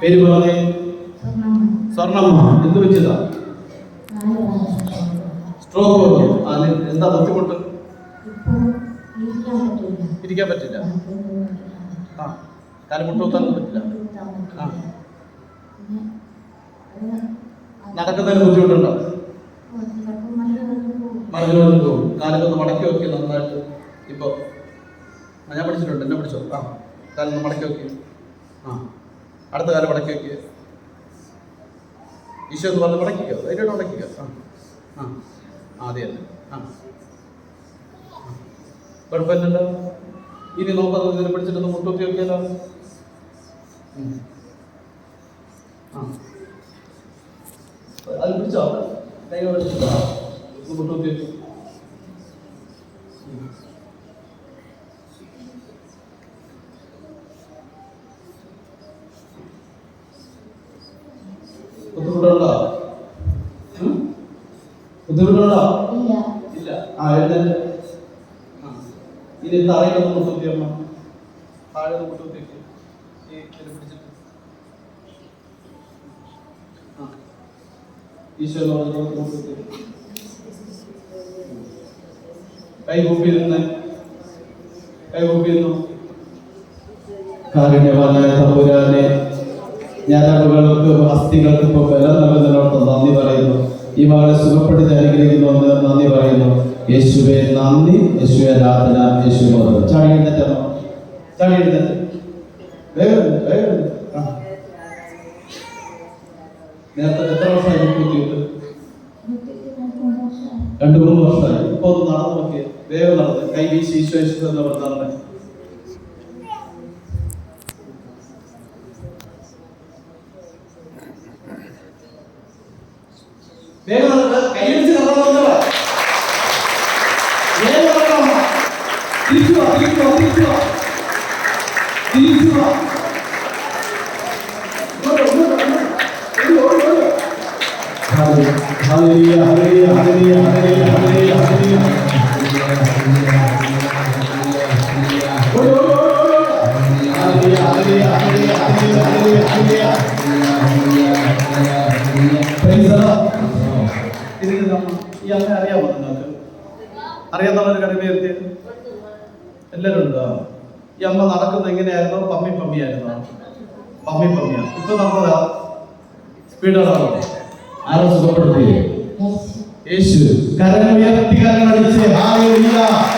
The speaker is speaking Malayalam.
പേര് പറഞ്ഞേ? സ്വർണമ്മ. എന്ത് വെച്ചതാ? സ്ട്രോക്ക് വന്നു അതിന് എന്താ ബുദ്ധിമുട്ട്? ഇരിക്കാൻ പറ്റില്ല. ആ കാലമുട്ട് കുത്താൻ പറ്റില്ല. ആ. നടക്കുന്നതിന് ബുദ്ധിമുട്ടുണ്ടോ? മടങ്ങി വന്നു പോകും കാലൊന്ന് മടക്കി നോക്കി നന്നായിട്ട്. ഇപ്പോൾ ഞാൻ പഠിച്ചിട്ടുണ്ട്. എന്നെ പഠിച്ചോ? ആ കാലൊന്ന് മടക്കി നോക്കി ആ. അടുത്ത കാലം മടക്കി വയ്ക്കുക ഈശോ എന്ന് പറഞ്ഞ് മടക്കിക്ക ധൈര്യമായിട്ട് മടക്കിക്ക ആ. ആ. അതെ അല്ലേ ആ. കുഴപ്പമില്ലല്ലോ. ഇനി നോക്കാതെ ഇതിനെ പിടിച്ചിട്ടൊന്ന് മുട്ടുത്തി. ആ. അത് പിടിച്ചോ? കൈ പിടിച്ചോ? മുട്ടുത്തി വെക്കും ബുദ്ധിമുട്ടുണ്ടോ ഉം? ബുദ്ധിമുട്ടുണ്ടോ? ഇല്ല. ആ എഴുതാൻ ഇനി നമ്മൾ മുട്ടുത്തി അമ്മ താഴെ. ഈ ഇതിൽ പിടിച്ചിട്ട്. ആ. ഈശോ എന്ന് പറഞ്ഞ് മുട്ടുത്തി വെക്ക്. കൈ കൂപ്പി നിന്ന് കൈ കൂപ്പി നിന്നു കാരുണ്യവാനായ തമ്പുരാനെ ഞരമ്പുകൾക്ക് അസ്ഥികൾക്ക് ഇപ്പോൾ ബലം മകളെ സുഖപ്പെടുത്തി അനുഗ്രഹിക്കുന്നു നന്ദി പറയുന്നു. യേശുവെ നന്ദി. യേശുവെ ആരാധന. യേശു രണ്ടു മൂന്ന് വർഷമായി. ഇപ്പൊ ഒന്ന് നടന്നു നോക്കിയത് വേഗം നടന്ന്. കൈ വീശി ഈശോ എന്ന് പറഞ്ഞാൽ ದೇವರ ಕೈಯಲ್ಲಿ ತಗೊಂಡವರ ದೇವರ ತಿರುಚುವ ತಿರುಚುವ ತಿರುಚುವ ತಿರುಚುವ Hallelujah, hallelujah, hallelujah, hallelujah, hallelujah, hallelujah, hallelujah, hallelujah, hallelujah, hallelujah, hallelujah, hallelujah, Praise the Lord. നമ്മ- ഈ അമ്മ അറിയാമോ നിങ്ങൾക്ക്? അറിയാത്തവർ കടുമയെത്തി എല്ലാവരും ഉണ്ടോ? ഈ അമ്മ നടക്കുന്നത് എങ്ങനെയായിരുന്നു? പമ്മി പമ്മിയായിരുന്നു? പമ്മി പമ്മിയാ. ഇപ്പൊ നമ്മളാ സ്പീഡാണോ? ആരോ സുഖപ്പെടുത്തി യേശു. കരം ഉയർത്തി കരം അടിച്ച്. ഹാലേലൂയ.